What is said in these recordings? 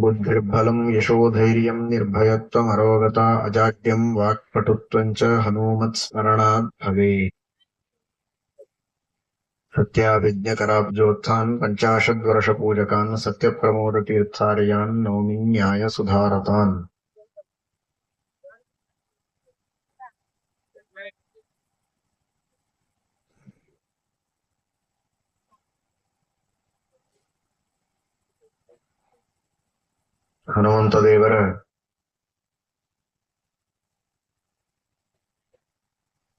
बुद्धिर्बलं यशोधैर्यं निर्भयत्वमरोगता अजाड्यं वाक्पटुत्वं च हनूमत्स्मरणात् भवेत्। सत्याभिज्ञकराब्जोत्थान् पञ्चाशद्वर्षपूजकान् सत्यप्रमोदतीर्थार्यान् नौमि न्यायसुधारतान्। ಹನುಮಂತ ದೇವರ.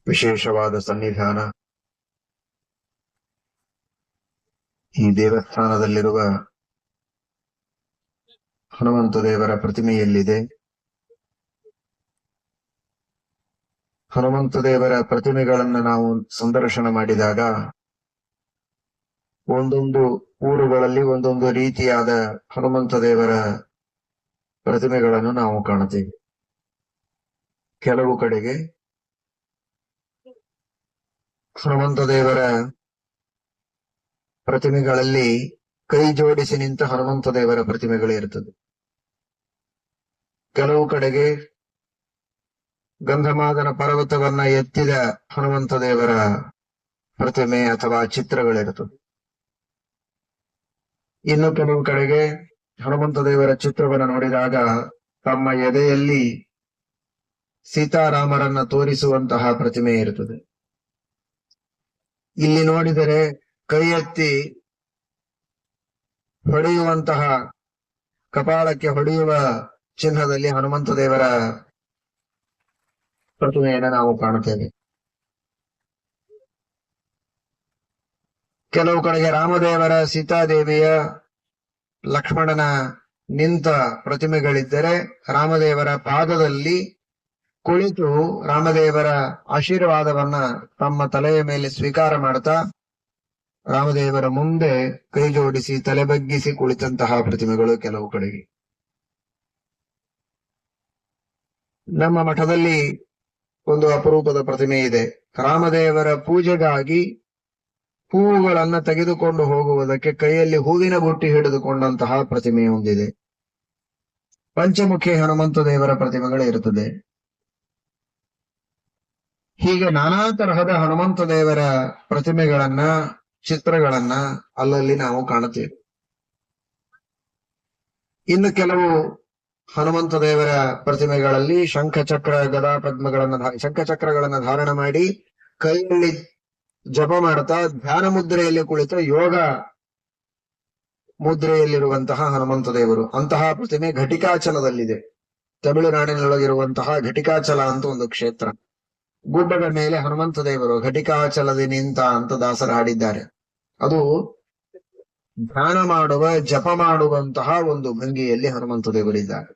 ವಿಶೇಷವಾದ ಸನ್ನಿಧಾನ. ಈ ದೇವಸ್ಥಾನದಲ್ಲಿರುವ ಹನುಮಂತ ದೇವರ ಪ್ರತಿಮೆಯಲ್ಲಿದೆ. ಹನುಮಂತ ದೇವರ ಪ್ರತಿಮೆಗಳನ್ನು ನಾವು ಸಂದರ್ಶನ ಮಾಡಿದಾಗ ಒಂದೊಂದು ಊರುಗಳಲ್ಲಿ ಒಂದೊಂದು ರೀತಿಯಾದ ಹನುಮಂತ ದೇವರ ಪ್ರತಿಮೆಗಳನ್ನು ನಾವು ಕಾಣುತ್ತೇವೆ. ಕೆಲವು ಕಡೆಗೆ ಹನುಮಂತ ದೇವರ ಪ್ರತಿಮೆಗಳಲ್ಲಿ ಕೈ ಜೋಡಿಸಿ ನಿಂತ ಹನುಮಂತ ದೇವರ ಪ್ರತಿಮೆಗಳು ಇರುತ್ತದೆ. ಕೆಲವು ಕಡೆಗೆ ಗಂಧಮಾದನ ಪರ್ವತವನ್ನ ಎತ್ತಿದ ಹನುಮಂತ ದೇವರ ಪ್ರತಿಮೆ ಅಥವಾ ಚಿತ್ರಗಳಿರುತ್ತದೆ ಇನ್ನು ಕೆಲವು ಕಡೆಗೆ ಹನುಮಂತ ದೇವರ ಚಿತ್ರವನ್ನು ನೋಡಿದಾಗ ತಮ್ಮ ಎದೆಯಲ್ಲಿ ಸೀತಾರಾಮರನ್ನ ತೋರಿಸುವಂತಹ ಪ್ರತಿಮೆ ಇರುತ್ತದೆ. ಇಲ್ಲಿ ನೋಡಿದರೆ ಕೈ ಎತ್ತಿ ಹೊಡೆಯುವಂತಹ, ಕಪಾಳಕ್ಕೆ ಹೊಡೆಯುವ ಚಿಹ್ನದಲ್ಲಿ ಹನುಮಂತ ದೇವರ ಪ್ರತಿಮೆಯನ್ನು ನಾವು ಕಾಣುತ್ತೇವೆ. ಕೆಲವು ಕಡೆಗೆ ರಾಮದೇವರ ಸೀತಾದೇವಿಯ ಲಕ್ಷ್ಮಣನ ನಿಂತ ಪ್ರತಿಮೆಗಳಿದ್ದರೆ ರಾಮದೇವರ ಪಾದದಲ್ಲಿ ಕುಳಿತು ರಾಮದೇವರ ಆಶೀರ್ವಾದವನ್ನ ತಮ್ಮ ತಲೆಯ ಮೇಲೆ ಸ್ವೀಕಾರ ಮಾಡ್ತಾ ರಾಮದೇವರ ಮುಂದೆ ಕೈ ಜೋಡಿಸಿ ತಲೆ ಬಗ್ಗಿಸಿ ಕುಳಿತಂತಹ ಪ್ರತಿಮೆಗಳು ಕೆಲವು ಕಡೆಗೆ. ನಮ್ಮ ಮಠದಲ್ಲಿ ಒಂದು ಅಪರೂಪದ ಪ್ರತಿಮೆ ಇದೆ. ರಾಮದೇವರ ಪೂಜೆಗಾಗಿ ಹೂವುಗಳನ್ನ ತೆಗೆದುಕೊಂಡು ಹೋಗುವುದಕ್ಕೆ ಕೈಯಲ್ಲಿ ಹೂವಿನ ಬುಟ್ಟಿ ಹಿಡಿದುಕೊಂಡಂತಹ ಪ್ರತಿಮೆ ಹೊಂದಿದೆ. ಪಂಚಮುಖಿ ಹನುಮಂತ ದೇವರ ಪ್ರತಿಮೆಗಳೇ ಇರುತ್ತದೆ. ಹೀಗೆ ನಾನಾ ತರಹದ ಹನುಮಂತ ದೇವರ ಪ್ರತಿಮೆಗಳನ್ನ, ಚಿತ್ರಗಳನ್ನ ಅಲ್ಲಲ್ಲಿ ನಾವು ಕಾಣುತ್ತೇವೆ. ಇನ್ನು ಕೆಲವು ಹನುಮಂತ ದೇವರ ಪ್ರತಿಮೆಗಳಲ್ಲಿ ಶಂಖಚಕ್ರ ಗದಾ ಪದ್ಮಗಳನ್ನ ಶಂಖಚಕ್ರಗಳನ್ನ ಧಾರಣ ಮಾಡಿ ಕೈಯಲ್ಲಿ ಜಪ ಮಾಡ್ತಾ ಧ್ಯಾನ ಮುದ್ರೆಯಲ್ಲಿ ಕುಳಿತ ಯೋಗ ಮುದ್ರೆಯಲ್ಲಿರುವಂತಹ ಹನುಮಂತ ದೇವರು. ಅಂತಹ ಪ್ರತಿಮೆ ಘಟಿಕಾಚಲದಲ್ಲಿದೆ. ತಮಿಳುನಾಡಿನೊಳಗಿರುವಂತಹ ಘಟಿಕಾಚಲ ಅಂತ ಒಂದು ಕ್ಷೇತ್ರ. ಗುಡ್ಡದ ಮೇಲೆ ಹನುಮಂತ ದೇವರು ಘಟಿಕಾಚಲದಿ ನಿಂತ ಅಂತ ದಾಸರ ಹಾಡಿದ್ದಾರೆ. ಅದು ಧ್ಯಾನ ಮಾಡುವ, ಜಪ ಮಾಡುವಂತಹ ಒಂದು ಭಂಗಿಯಲ್ಲಿ ಹನುಮಂತ ದೇವರಿದ್ದಾರೆ.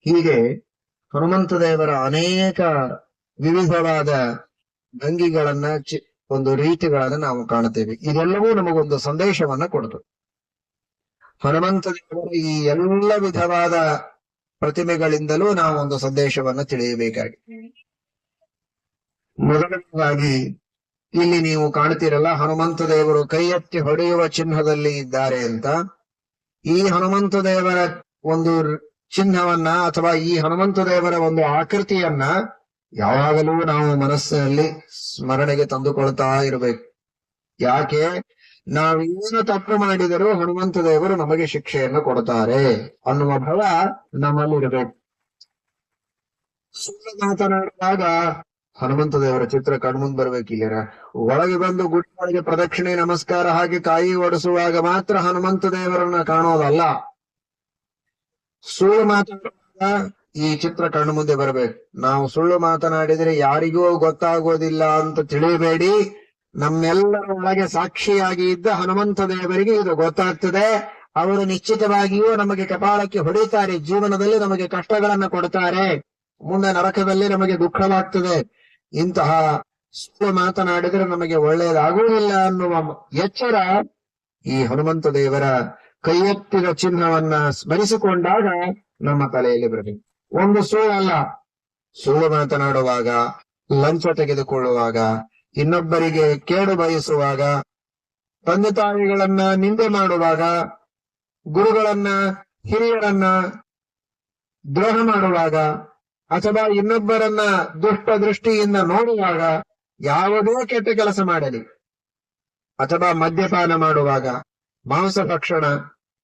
ಹೀಗೆ ಹನುಮಂತ ದೇವರ ಅನೇಕ ವಿವಿಧವಾದ ಭಂಗಿಗಳನ್ನ ಒಂದು ರೀತಿಗಳನ್ನ ನಾವು ಕಾಣುತ್ತೇವೆ. ಇದೆಲ್ಲವೂ ನಮಗೊಂದು ಸಂದೇಶವನ್ನ ಕೊಡ್ತು ಹನುಮಂತ ದೇವರ ಈ ಎಲ್ಲ ವಿಧವಾದ ಪ್ರತಿಮೆಗಳಿಂದಲೂ ನಾವು ಒಂದು ಸಂದೇಶವನ್ನ ತಿಳಿಯಬೇಕಾಗಿ. ಮೊದಲನೇದಾಗಿ, ಇಲ್ಲಿ ನೀವು ಕಾಣ್ತೀರಲ್ಲ ಹನುಮಂತ ದೇವರು ಕೈ ಎತ್ತಿ ಹೊಡೆಯುವ ಚಿಹ್ನದಲ್ಲಿ ಇದ್ದಾರೆ ಅಂತ. ಈ ಹನುಮಂತ ದೇವರ ಒಂದು ಚಿಹ್ನವನ್ನ ಅಥವಾ ಈ ಹನುಮಂತ ದೇವರ ಒಂದು ಆಕೃತಿಯನ್ನ ಯಾವಾಗಲೂ ನಾವು ಮನಸ್ಸಿನಲ್ಲಿ ಸ್ಮರಣೆಗೆ ತಂದುಕೊಳ್ತಾ ಇರಬೇಕು. ಯಾಕೆ? ನಾವೇನು ತಪ್ಪು ಮಾಡಿದರೂ ಹನುಮಂತ ದೇವರು ನಮಗೆ ಶಿಕ್ಷೆಯನ್ನು ಕೊಡ್ತಾರೆ ಅನ್ನುವ ಭಾವ ನಮ್ಮಲ್ಲಿ ಇರಬೇಕು ಸುಳ್ಳು ಮಾತನಾಡುವಾಗ ಹನುಮಂತ ದೇವರ ಚಿತ್ರ ಕಣ್ಮುಂದ್ ಬರ್ಬೇಕಿಲ್ಲರ ಒಳಗೆ ಬಂದು ಗುಡ್ಡೊಳಗೆ ಪ್ರದಕ್ಷಿಣೆ, ನಮಸ್ಕಾರ ಹಾಗೆ ಕಾಯಿ ಒಡಿಸುವಾಗ ಮಾತ್ರ ಹನುಮಂತ ದೇವರನ್ನ ಕಾಣೋದಲ್ಲ. ಸುಳ್ಳು ಮಾತನಾಡುವಾಗ ಈ ಚಿತ್ರ ಕಣ್ಣು ಮುಂದೆ ಬರಬೇಕು. ನಾವು ಸುಳ್ಳು ಮಾತನಾಡಿದರೆ ಯಾರಿಗೂ ಗೊತ್ತಾಗೋದಿಲ್ಲ ಅಂತ ತಿಳಿಯಬೇಡಿ. ನಮ್ಮೆಲ್ಲರ ಒಳಗೆ ಸಾಕ್ಷಿಯಾಗಿ ಇದ್ದ ಹನುಮಂತ ದೇವರಿಗೆ ಇದು ಗೊತ್ತಾಗ್ತದೆ. ಅವರು ನಿಶ್ಚಿತವಾಗಿಯೂ ನಮಗೆ ಕಪಾಳಕ್ಕೆ ಹೊಡಿತಾರೆ. ಜೀವನದಲ್ಲಿ ನಮಗೆ ಕಷ್ಟಗಳನ್ನು ಕೊಡ್ತಾರೆ. ಮುಂದೆ ನರಕದಲ್ಲಿ ನಮಗೆ ದುಃಖವಾಗ್ತದೆ. ಇಂತಹ ಸುಳ್ಳು ಮಾತನಾಡಿದ್ರೆ ನಮಗೆ ಒಳ್ಳೆಯದಾಗುವುದಿಲ್ಲ ಅನ್ನುವ ಎಚ್ಚರ ಈ ಹನುಮಂತ ದೇವರ ಕೈಯೆತ್ತಿದ ಚಿಹ್ನವನ್ನ ಸ್ಮರಿಸಿಕೊಂಡಾಗ ನಮ್ಮ ತಲೆಯಲ್ಲಿ ಬರಬೇಕು. ಒಂದು ಸುಳ್ಳಲ್ಲ ಸುಳ್ಳು ಮಾತನಾಡುವಾಗ, ಲಂಚ ತೆಗೆದುಕೊಳ್ಳುವಾಗ, ಇನ್ನೊಬ್ಬರಿಗೆ ಕೇಡು ಬಯಸುವಾಗ, ತಂದೆ ತಾಯಿಗಳನ್ನ ನಿಂದೆ ಮಾಡುವಾಗ, ಗುರುಗಳನ್ನ, ಹಿರಿಯರನ್ನ ದ್ರೋಹ ಮಾಡುವಾಗ, ಅಥವಾ ಇನ್ನೊಬ್ಬರನ್ನ ದುಷ್ಟ ದೃಷ್ಟಿಯಿಂದ ನೋಡುವಾಗ ಯಾವುದೇ ಕೆಟ್ಟ ಕೆಲಸ ಮಾಡಲಿ. ಅಥವಾ ಮದ್ಯಪಾನ ಮಾಡುವಾಗ ಮಾಂಸ ಭಕ್ಷಣ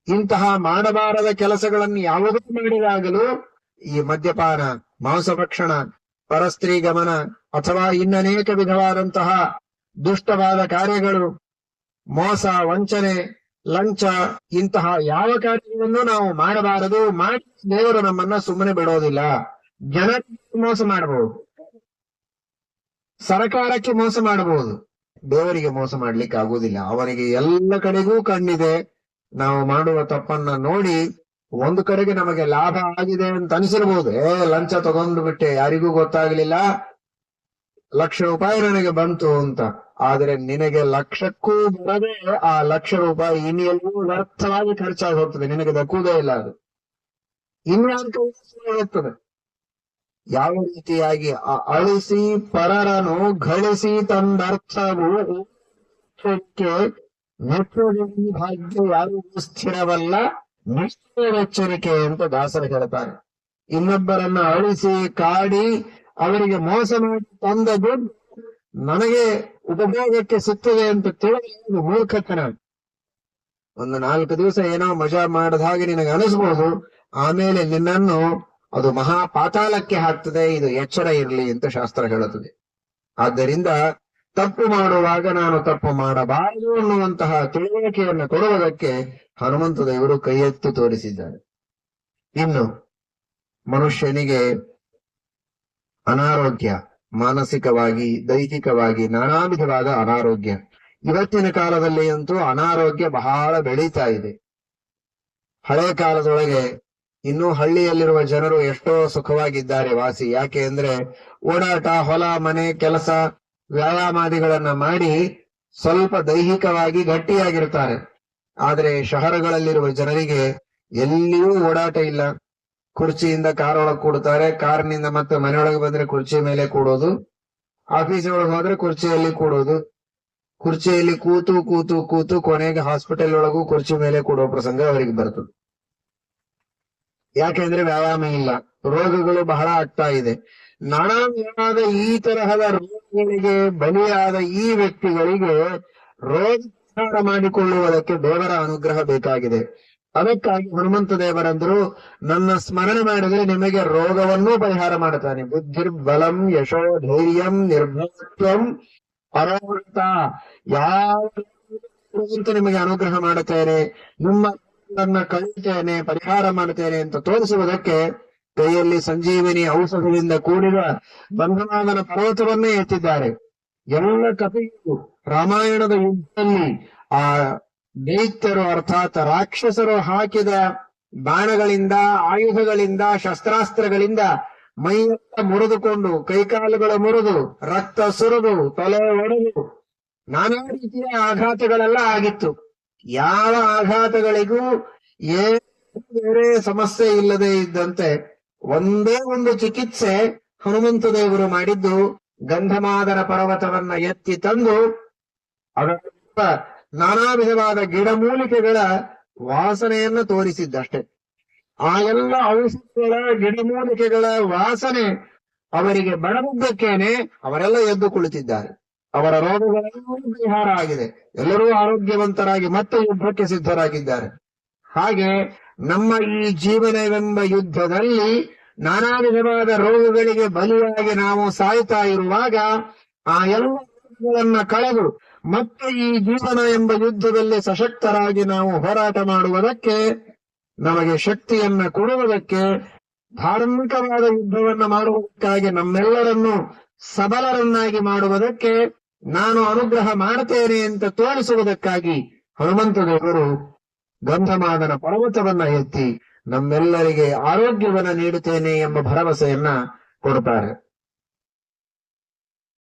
ಇಂತಹ ಮಾಡಬಾರದ ಕೆಲಸಗಳನ್ನು ಯಾವುದೇ ಮಾಡಿದಾಗಲೂ ಈ ಮದ್ಯಪಾನ, ಮಾಂಸಭಕ್ಷಣ ಪರಸ್ತ್ರೀ ಗಮನ ಅಥವಾ ಇನ್ನನೇಕ ವಿಧವಾದಂತಹ ದುಷ್ಟವಾದ ಕಾರ್ಯಗಳು, ಮೋಸ, ವಂಚನೆ, ಲಂಚ ಇಂತಹ ಯಾವ ಕಾರ್ಯವನ್ನು ನಾವು ಮಾಡಬಾರದು, ಮಾಡಿ ದೇವರು ನಮ್ಮನ್ನ ಸುಮ್ಮನೆ ಬಿಡೋದಿಲ್ಲ. ಜನರಿಗೆ ಮೋಸ ಮಾಡಬಹುದು. ಸರಕಾರಕ್ಕೆ ಮೋಸ ಮಾಡಬಹುದು. ದೇವರಿಗೆ ಮೋಸ ಮಾಡ್ಲಿಕ್ಕೆ ಆಗುವುದಿಲ್ಲ ಅವನಿಗೆ ಎಲ್ಲ ಕಡೆಗೂ ಕಣ್ಣಿದೆ. ನಾವು ಮಾಡುವ ತಪ್ಪನ್ನ ನೋಡಿ ಒಂದು ಕಡೆಗೆ ನಮಗೆ ಲಾಭ ಆಗಿದೆ ಅಂತ ಅನಿಸಿರ್ಬೋದು. ಏ, ಲಂಚ ತಗೊಂಡು ಬಿಟ್ಟೆ, ಯಾರಿಗೂ ಗೊತ್ತಾಗ್ಲಿಲ್ಲ. ಲಕ್ಷ ರೂಪಾಯಿ ನನಗೆ ಬಂತು ಅಂತ. ಆದ್ರೆ ನಿನಗೆ ಲಕ್ಷಕ್ಕೂ ಬರದೆ ಆ ಲಕ್ಷ ರೂಪಾಯಿ ಇನ್ನೆಲ್ಲೂ ವ್ಯರ್ಥವಾಗಿ ಖರ್ಚಾಗಿ ಹೋಗ್ತದೆ. ನಿನಗೆ ದಕ್ಕುವುದೇ ಇಲ್ಲ ಅದು. ಹೋಗ್ತದೆ? ಯಾವ ರೀತಿಯಾಗಿ ಅಳಿಸಿ ಪರರನು ಗಳಿಸಿ ತಂದರ್ಥವು ಕ್ಕೆ ನೆಟ್ಟುಗಳಿ ಭಾಗ್ಯ ಯಾರಿಗೂ ಸ್ಥಿರವಲ್ಲ. ನಿಶ್ಚಯವೆಚ್ಚರಿಕೆ ಅಂತ ದಾಸರು ಹೇಳ್ತಾರೆ. ಇನ್ನೊಬ್ಬರನ್ನ ಅಳಿಸಿ ಕಾಡಿ ಅವರಿಗೆ ಮೋಸ ಮಾಡಿ ತಂದ ದುಡ್ಡು ನನಗೆ ಉಪಭೋಗಕ್ಕೆ ಸಿಗ್ತದೆ ಅಂತ ತಿಳಿದು ಮೂರ್ಖತನ ಒಂದು ನಾಲ್ಕು ದಿವಸ ಏನೋ ಮಜಾ ಮಾಡದ ಹಾಗೆ ನಿನಗೆ ಅನಿಸ್ಬೋದು, ಆಮೇಲೆ ನಿನ್ನನ್ನು ಅದು ಮಹಾ ಪಾತಾಳಕ್ಕೆ ಹಾಕ್ತದೆ, ಇದು ಎಚ್ಚರ ಇರಲಿ ಅಂತ ಶಾಸ್ತ್ರ ಹೇಳುತ್ತದೆ. ಆದ್ದರಿಂದ ತಪ್ಪು ಮಾಡುವಾಗ ನಾನು ತಪ್ಪು ಮಾಡಬಾರದು ಅನ್ನುವಂತಹ ತಿಳುವಳಿಕೆಯನ್ನು ಕೊಡುವುದಕ್ಕೆ ಹನುಮಂತ ದೇವರು ಕೈ ಎತ್ತು ತೋರಿಸಿದ್ದಾರೆ. ಇನ್ನು ಮನುಷ್ಯನಿಗೆ ಅನಾರೋಗ್ಯ, ಮಾನಸಿಕವಾಗಿ, ದೈಹಿಕವಾಗಿ ನಾನಾ ವಿಧವಾದ ಅನಾರೋಗ್ಯ. ಇವತ್ತಿನ ಕಾಲದಲ್ಲಿ ಅಂತೂ ಅನಾರೋಗ್ಯ ಬಹಳ ಬೆಳೀತಾ ಇದೆ. ಹಳೆ ಕಾಲದೊಳಗೆ ಇನ್ನೂ ಹಳ್ಳಿಯಲ್ಲಿರುವ ಜನರು ಎಷ್ಟೋ ಸುಖವಾಗಿದ್ದಾರೆ ವಾಸಿ. ಯಾಕೆ ಅಂದ್ರೆ ಓಡಾಟ, ಹೊಲ, ಮನೆ, ಕೆಲಸ, ವ್ಯಾಯಾಮಾದಿಗಳನ್ನ ಮಾಡಿ ಸ್ವಲ್ಪ ದೈಹಿಕವಾಗಿ ಗಟ್ಟಿಯಾಗಿರ್ತಾರೆ ಆದ್ರೆ ಶಹರಗಳಲ್ಲಿರುವ ಜನರಿಗೆ ಎಲ್ಲಿಯೂ ಓಡಾಟ ಇಲ್ಲ. ಕುರ್ಚಿಯಿಂದ ಕಾರ್ ಒಳಗ್ ಕೂಡ್ತಾರೆ. ಕಾರ್ನಿಂದ ಮತ್ತೆ ಮನೆಯೊಳಗೆ ಬಂದ್ರೆ ಕುರ್ಚಿ ಮೇಲೆ ಕೂಡೋದು. ಆಫೀಸ್ ಒಳಗೆ ಹೋದ್ರೆ ಕುರ್ಚಿಯಲ್ಲಿ ಕೂಡೋದು. ಕುರ್ಚಿಯಲ್ಲಿ ಕೂತು ಕೂತು ಕೂತು ಕೊನೆಗೆ ಹಾಸ್ಪಿಟಲ್ ಒಳಗೂ ಕುರ್ಚಿ ಮೇಲೆ ಕೂಡೋ ಪ್ರಸಂಗ ಅವರಿಗೆ ಬರ್ತದೆ. ಯಾಕೆಂದ್ರೆ ವ್ಯಾಯಾಮ ಇಲ್ಲ. ರೋಗಗಳು ಬಹಳ ಆಗ್ತಾ ಇದೆ. ನಾನಾ ಈ ತರಹದ ರೋಗಗಳಿಗೆ ಬಲಿಯಾದ ಈ ವ್ಯಕ್ತಿಗಳಿಗೆ ರೋಗ ಪರಿಹಾರ ಮಾಡಿಕೊಳ್ಳುವುದಕ್ಕೆ ದೇವರ ಅನುಗ್ರಹ ಬೇಕಾಗಿದೆ. ಅದಕ್ಕಾಗಿ ಹನುಮಂತ ದೇವರಂದ್ರು, ನನ್ನ ಸ್ಮರಣೆ ಮಾಡಿದ್ರೆ ನಿಮಗೆ ರೋಗವನ್ನೂ ಪರಿಹಾರ ಮಾಡುತ್ತಾನೆ. ಬುದ್ಧಿರ್ಬಲಂ ಯಶೋ ಧೈರ್ಯಂ ನಿರ್ಭಯತ್ವಂ ಪರೋಹಿತ ಯಾವ ನಿಮಗೆ ಅನುಗ್ರಹ ಮಾಡುತ್ತೇನೆ, ನಿಮ್ಮ ನನ್ನ ಕಳಿತೇನೆ ಪರಿಹಾರ ಮಾಡುತ್ತೇನೆ ಅಂತ ತೋರಿಸುವುದಕ್ಕೆ ಕೈಯಲ್ಲಿ ಸಂಜೀವಿನಿ ಔಷಧದಿಂದ ಕೂಡಿದ ಬಂಧನಾದನ ಪರ್ವತವನ್ನೇ ಎತ್ತಿದ್ದಾರೆ. ಎಲ್ಲ ಕಥೆಯು ರಾಮಾಯಣದ ಯುದ್ಧದಲ್ಲಿ ಆ ದೈತ್ಯರು ಅರ್ಥಾತ್ ರಾಕ್ಷಸರು ಹಾಕಿದ ಬಾಣಗಳಿಂದ, ಆಯುಧಗಳಿಂದ, ಶಸ್ತ್ರಾಸ್ತ್ರಗಳಿಂದ ಮೈಯೆಲ್ಲ ಮುರಿದುಕೊಂಡು, ಕೈಕಾಲುಗಳು ಮುರಿದು, ರಕ್ತ ಸುರಿದು, ತಲೆ ಒಡೆದು ನಾನಾ ರೀತಿಯ ಆಘಾತಗಳೆಲ್ಲ ಆಗಿತ್ತು. ಯಾವ ಆಘಾತಗಳಿಗೂ ಏನೇ ಸಮಸ್ಯೆ ಇಲ್ಲದೆ ಇದ್ದಂತೆ ಒಂದೇ ಒಂದು ಚಿಕಿತ್ಸೆ ಹನುಮಂತ ದೇವರು ಮಾಡಿದ್ದು. ಗಂಧಮಾದರ ಪರ್ವತವನ್ನ ಎತ್ತಿ ತಂದು ಅದರ ನಾನಾ ವಿಧವಾದ ಗಿಡಮೂಲಿಕೆಗಳ ವಾಸನೆಯನ್ನು ತೋರಿಸಿದ್ದಷ್ಟೇ. ಆ ಎಲ್ಲ ಔಷಧಿಗಳ ಗಿಡಮೂಲಿಕೆಗಳ ವಾಸನೆ ಅವರಿಗೆ ಬಡದಿದ್ದಕ್ಕೇನೆ ಅವರೆಲ್ಲ ಎದ್ದು ಕುಳಿತಿದ್ದಾರೆ. ಅವರ ರೋಗಗಳೆಲ್ಲವೂ ಪರಿಹಾರ ಆಗಿದೆ. ಎಲ್ಲರೂ ಆರೋಗ್ಯವಂತರಾಗಿ ಮತ್ತೆ ಯುದ್ಧಕ್ಕೆ ಸಿದ್ಧರಾಗಿದ್ದಾರೆ. ಹಾಗೆ ನಮ್ಮ ಈ ಜೀವನವೆಂಬ ಯುದ್ಧದಲ್ಲಿ ನಾನಾ ವಿಧವಾದ ರೋಗಗಳಿಗೆ ಬಲಿಯಾಗಿ ನಾವು ಸಾಯುತ್ತಾ ಇರುವಾಗ ಆ ಎಲ್ಲ ರೋಗಗಳನ್ನ ಕಳೆದು ಮತ್ತೆ ಈ ಜೀವನ ಎಂಬ ಯುದ್ಧದಲ್ಲಿ ಸಶಕ್ತರಾಗಿ ನಾವು ಹೋರಾಟ ಮಾಡುವುದಕ್ಕೆ, ನಮಗೆ ಶಕ್ತಿಯನ್ನ ಕೊಡುವುದಕ್ಕೆ, ಧಾರ್ಮಿಕವಾದ ಯುದ್ಧವನ್ನ ಮಾಡುವುದಕ್ಕಾಗಿ ನಮ್ಮೆಲ್ಲರನ್ನು ಸಬಲರನ್ನಾಗಿ ಮಾಡುವುದಕ್ಕೆ ನಾನು ಅನುಗ್ರಹ ಮಾಡ್ತೇನೆ ಅಂತ ತೋರಿಸುವುದಕ್ಕಾಗಿ ಹನುಮಂತ ದೇವರು ಗಂಧಮಾದನ ಪರ್ವತವನ್ನ ಎತ್ತಿ ನಮ್ಮೆಲ್ಲರಿಗೆ ಆರೋಗ್ಯವನ್ನು ನೀಡುತ್ತೇನೆ ಎಂಬ ಭರವಸೆಯನ್ನ ಕೊಡ್ತಾರೆ.